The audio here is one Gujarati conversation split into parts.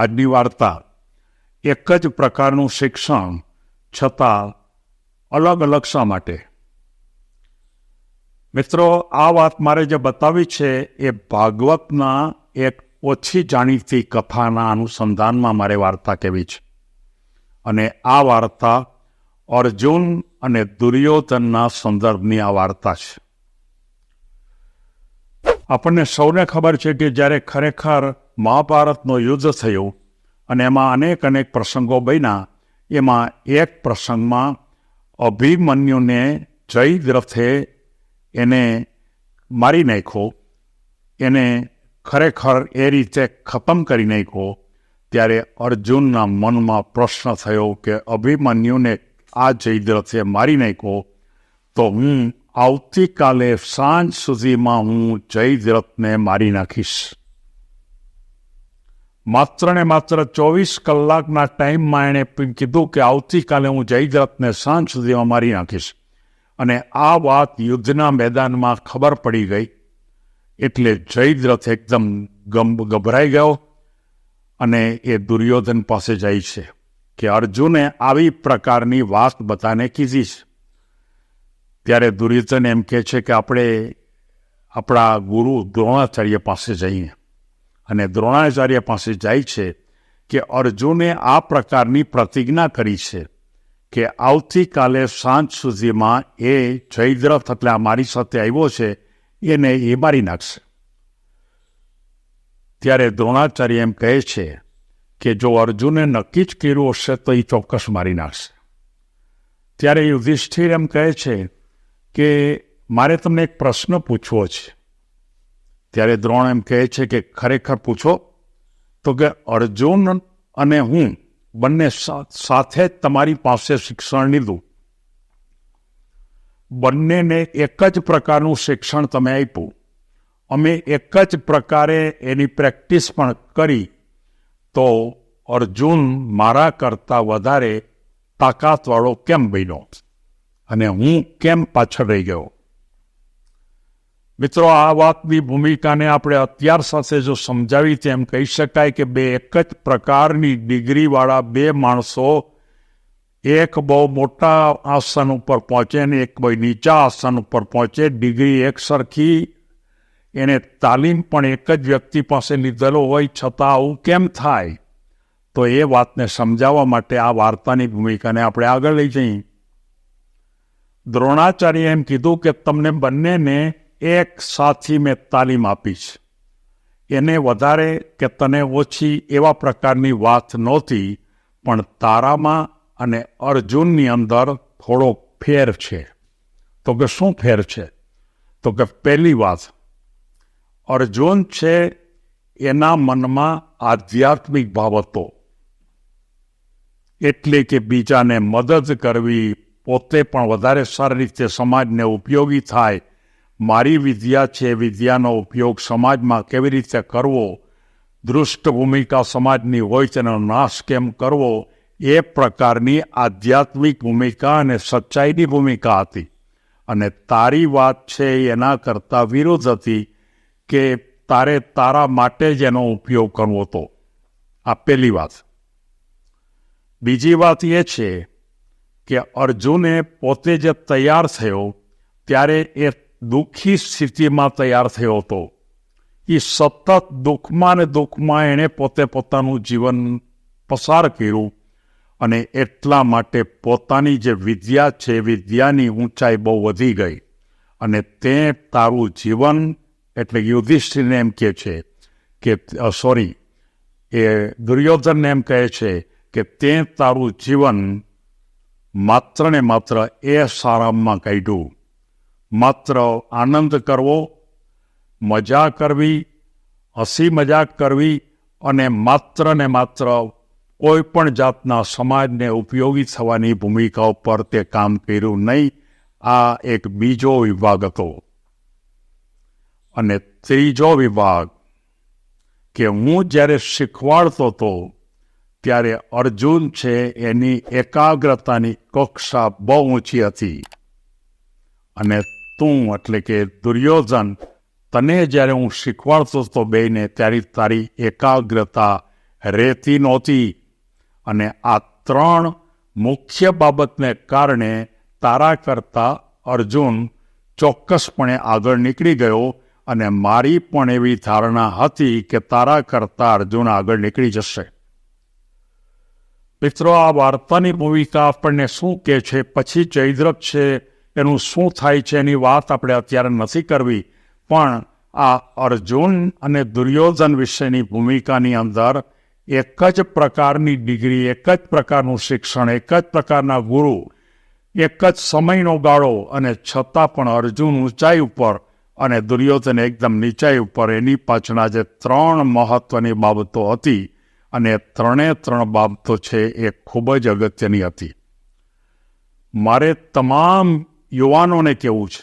આજની વાર્તા એક જ પ્રકારનું શિક્ષણ છતાં અલગ અલગ શા માટે? મિત્રો, આ વાત મારે જે બતાવી છે એ ભાગવતના એક ઓછી જાણીતી કથાના અનુસંધાનમાં મારે વાર્તા કહેવી છે. અને આ વાર્તા અર્જુન અને દુર્યોધનના સંદર્ભની આ વાર્તા છે. આપણને સૌને ખબર છે કે જ્યારે ખરેખર મહાભારતનું યુદ્ધ થયું અને એમાં અનેક અનેક પ્રસંગો બન્યા. એમાં એક પ્રસંગમાં અભિમન્યુને જયદ્રથે એને મારી નાખ્યો. એને ખરેખર એ રીતે ખતમ કરી નાખ્યો ત્યારે અર્જુનના મનમાં પ્રશ્ન થયો કે અભિમન્યુને આ જયદ્રથે મારી નાખ્યો? તો હું આવતીકાલે સાંજ સુધીમાં હું જયદ્રથને મારી નાખીશ. માત્ર ને માત્ર ચોવીસ કલાકના ટાઈમમાં એણે કીધું કે આવતીકાલે હું જયદ્રથને સાંજ સુધીમાં મારી નાખીશ અને આ વાત યુદ્ધના મેદાનમાં ખબર પડી ગઈ. એટલે જયદ્રથ એકદમ ગભરાઈ ગયો અને એ દુર્યોધન પાસે જાય છે કે અર્જુને આવી પ્રકારની વાત બધાને કીધી છે. ત્યારે દુર્યોધન એમ કહે છે કે આપણે આપણા ગુરુ દ્રોણાચાર્ય પાસે જઈએ. અને દ્રોણાચાર્ય પાસે જાય છે કે અર્જુને આ પ્રકારની પ્રતિજ્ઞા કરી છે કે આવતીકાલે સાંજ સુધીમાં એ જયદ્રથ એટલે મારી સાથે આવ્યો છે, એને એ મારી નાખશે. ત્યારે દ્રોણાચાર્ય એમ કહે છે કે જો અર્જુને નક્કી જ કર્યું હશે તો એ ચોક્કસ મારી નાખશે. ત્યારે યુધિષ્ઠિર એમ કહે છે કે મારે તમને એક પ્રશ્ન પૂછવો છે. ત્યારે દ્રોણ એમ કહે છે કે ખરેખર પૂછો તો કે અર્જુન અને હું બંને સાથે તમારી પાસે શિક્ષણ લીધું બંનેને એક જ પ્રકારનું શિક્ષણ તમે આપ્યું. અમે એક જ પ્રકારે એની પ્રેક્ટિસ પણ કરી તો અર્જુન મારા કરતાં વધારે તાકાતવાળો કેમ બન્યો? અને હું કેમ પાછળ રહી ગયો? મિત્રો, આ વાતની ભૂમિકાને આપણે અત્યાર સાથે જો સમજાવી તેમ કહી શકાય કે બે એક જ પ્રકારની ડિગ્રીવાળા બે માણસો એક બહુ મોટા આસન ઉપર પહોંચે ને એક બહુ નીચા આસન ઉપર પહોંચે. ડિગ્રી એક સરખી, એને તાલીમ પણ એક જ વ્યક્તિ પાસે લીધેલો હોય, છતાં આવું કેમ થાય? તો એ વાતને સમજાવવા માટે આ વાર્તાની ભૂમિકાને આપણે આગળ લઈ જઈએ. દ્રોણાચાર્ય એમ કીધું કે તમને બંનેને એક સાથી મેં તાલીમ આપી છે. એને વધારે કે તને ઓછી એવા પ્રકારની વાત નહોતી, પણ તારામાં અને અર્જુનની અંદર થોડો ફેર છે. તો કે શું ફેર છે? તો કે પહેલી વાત, અર્જુન છે એના મનમાં આધ્યાત્મિક બાબતો એટલે કે બીજાને મદદ કરવી પોતે પણ વધારે સારી રીતે સમાજને ઉપયોગી થાય મારી વિદ્યા છે, વિદ્યાનો ઉપયોગ સમાજમાં કેવી રીતે કરવો દૃષ્ટ ભૂમિકા સમાજની હોય તેનો નાશ કેમ કરવો, એ પ્રકારની આધ્યાત્મિક ભૂમિકા અને સચ્ચાઈની ભૂમિકા હતી. અને તારી વાત છે એના કરતાં વિરોધ હતી કે તારે તારા માટે જ એનો ઉપયોગ કરવો હતો. આ પહેલી વાત. બીજી વાત એ છે કે અર્જુને પોતે જે તૈયાર થયો ત્યારે એ દુઃખી સ્થિતિમાં તૈયાર થયો હતો. એ સતત દુઃખમાં ને દુઃખમાં એણે પોતે પોતાનું જીવન પસાર કર્યું અને એટલા માટે પોતાની જે વિદ્યા છે, વિદ્યાની ઊંચાઈ બહુ વધી ગઈ અને તે તારું જીવન, એટલે યુધિષ્ઠિરને એમ કહે છે કે સોરી એ દુર્યોધનને એમ કહે છે કે તે તારું જીવન માત્ર ને માત્ર એ સારામાં કાઢ્યું. માત્ર આનંદ કરવો મજા કરવી, હસી મજાક કરવી અને માત્ર ને માત્ર કોઈ પણ જાતના સમાજને ઉપયોગી થવાની ભૂમિકા ઉપર તે કામ કર્યું નહીં. આ એક બીજો વિભાગ હતો. અને ત્રીજો વિભાગ કે હું જ્યારે શીખવાડતો હતો, ત્યારે અર્જુન છે એની એકાગ્રતાની કક્ષા બહુ ઊંચી હતી. અને તું એટલે કે દુર્યોધન, તને જ્યારે હું શીખવાડતો હતો બેને ત્યારે તારી એકાગ્રતા રહેતી નહોતી. અને આ ત્રણ મુખ્ય બાબતને કારણે તારા કરતા અર્જુન ચોક્કસપણે આગળ નીકળી ગયો અને મારી પણ એવી ધારણા હતી કે તારા કરતા અર્જુન આગળ નીકળી જશે. મિત્રો, આ વાર્તાની ભૂમિકા આપણને શું કહે છે? પછી ચૈદ્રક છે. એનું શું થાય છે એની વાત આપણે અત્યારે નથી કરવી, પણ આ અર્જુન અને દુર્યોધન વિશેની ભૂમિકાની અંદર એક જ પ્રકારની ડિગ્રી, એક જ પ્રકારનું શિક્ષણ, એક જ પ્રકારના ગુરુ, એક જ સમયનો ગાળો અને છતાં પણ અર્જુન ઊંચાઈ ઉપર અને દુર્યોધન એકદમ નીચાઈ ઉપર એની પાછળના જે ત્રણ મહત્વની બાબતો હતી અને ત્રણે ત્રણ બાબતો છે એ ખૂબ જ અગત્યની હતી. મારે તમામ યુવાનોને કહેવું છે?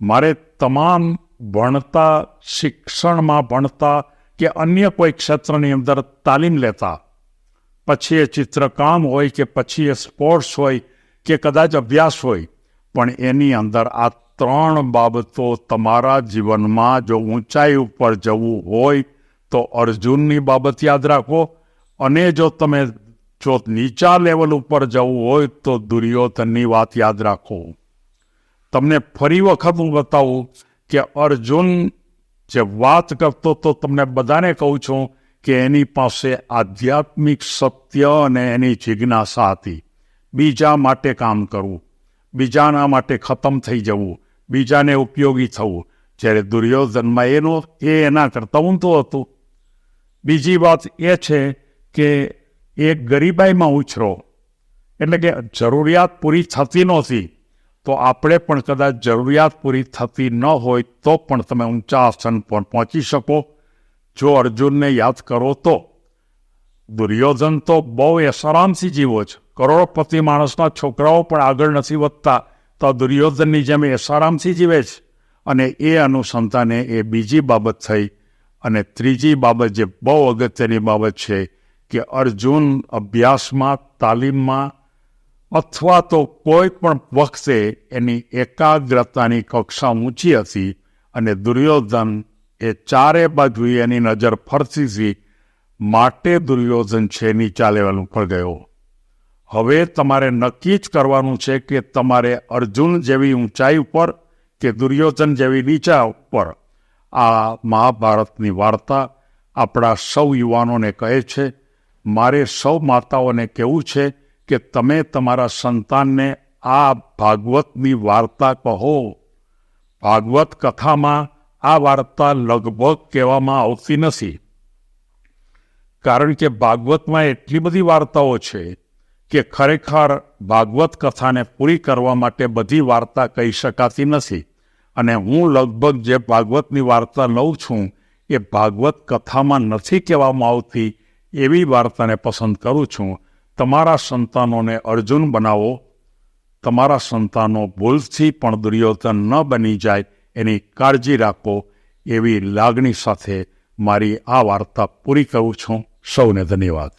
મારે તમામ ભણતા, શિક્ષણમાં ભણતા કે અન્ય કોઈ ક્ષેત્રની અંદર તાલીમ લેતા, પછી એ ચિત્રકામ હોય કે પછી એ સ્પોર્ટ્સ હોય કે કદાચ અભ્યાસ હોય, પણ એની અંદર આ ત્રણ બાબતો તમારા જીવનમાં જો ઊંચાઈ ઉપર જવું હોય તો અર્જુનની બાબત યાદ રાખો. અને જો તમે જો નીચા લેવલ ઉપર જવું હોય તો દુર્યોધનની વાત યાદ રાખો. તમને ફરી વખત હું બતાવું કે અર્જુન જે વાત કરતો તો તમને બધાને કહું છું કે એની પાસે આધ્યાત્મિક સત્ય અને એની જિજ્ઞાસા હતી. બીજા માટે કામ કરવું. બીજાના માટે ખતમ થઈ જવું. બીજાને ઉપયોગી થવું. જ્યારે દુર્યોધનમાં એનો એ એના કરતાં ઊંધું હતું. બીજી વાત એ છે કે એ ગરીબાઈમાં ઉછરો. એટલે કે જરૂરિયાત પૂરી થતી નહોતી. તો આપણે પણ કદાચ જરૂરિયાત પૂરી થતી ન હોય તો પણ તમે ઊંચા આસન પર પહોંચી શકો. જો અર્જુનને યાદ કરો તો. દુર્યોધન તો બહુ એસરામથી જીવો છે કરોડપતિ માણસના છોકરાઓ પણ આગળ નથી વધતા. તો દુર્યોધનની જેમ એસારામથી જીવે છે અને એ અનુસંધાને એ બીજી બાબત થઈ. અને ત્રીજી બાબત જે બહુ અગત્યની બાબત છે કે અર્જુન અભ્યાસમાં, તાલીમમાં અથવા તો કોઈ પણ વખતે એની એકાગ્રતાની કક્ષા ઊંચી હતી અને દુર્યોધન એ ચારે બાજુએ એની નજર ફરતી હતી, માટે દુર્યોધન છે, નીચા લેવલ ઉપર ગયો. હવે તમારે નક્કી જ કરવાનું છે કે તમારે અર્જુન જેવી ઊંચાઈ ઉપર કે દુર્યોધન જેવી નીચા ઉપર. આ મહાભારતની વાર્તા આપણા સૌ યુવાનોને કહે છે. મારે સૌ માતાઓને કહેવું છે કે તમે તમારા સંતાનને આ ભાગવતની વાર્તા કહો. ભાગવત કથામાં આ વાર્તા લગભગ કહેવામાં આવતી નથી. કારણ કે ભાગવતમાં એટલી બધી વાર્તાઓ છે કે ખરેખર ભાગવત કથાને પૂરી કરવા માટે બધી વાર્તા કહી શકાતી નથી. અને હું લગભગ જે ભાગવતની વાર્તા લઉં છું એ ભાગવત કથામાં નથી કહેવામાં આવતી એવી વાર્તાને પસંદ કરું છું, તમારા સંતાનોને અર્જુન બનાવો. તમારા સંતાનો ભૂલથી પણ દુર્યોધન ન બની જાય, એની કાળજી રાખો. એવી લાગણી સાથે મારી આ વાર્તા પૂરી કરું છું. સૌને ધન્યવાદ.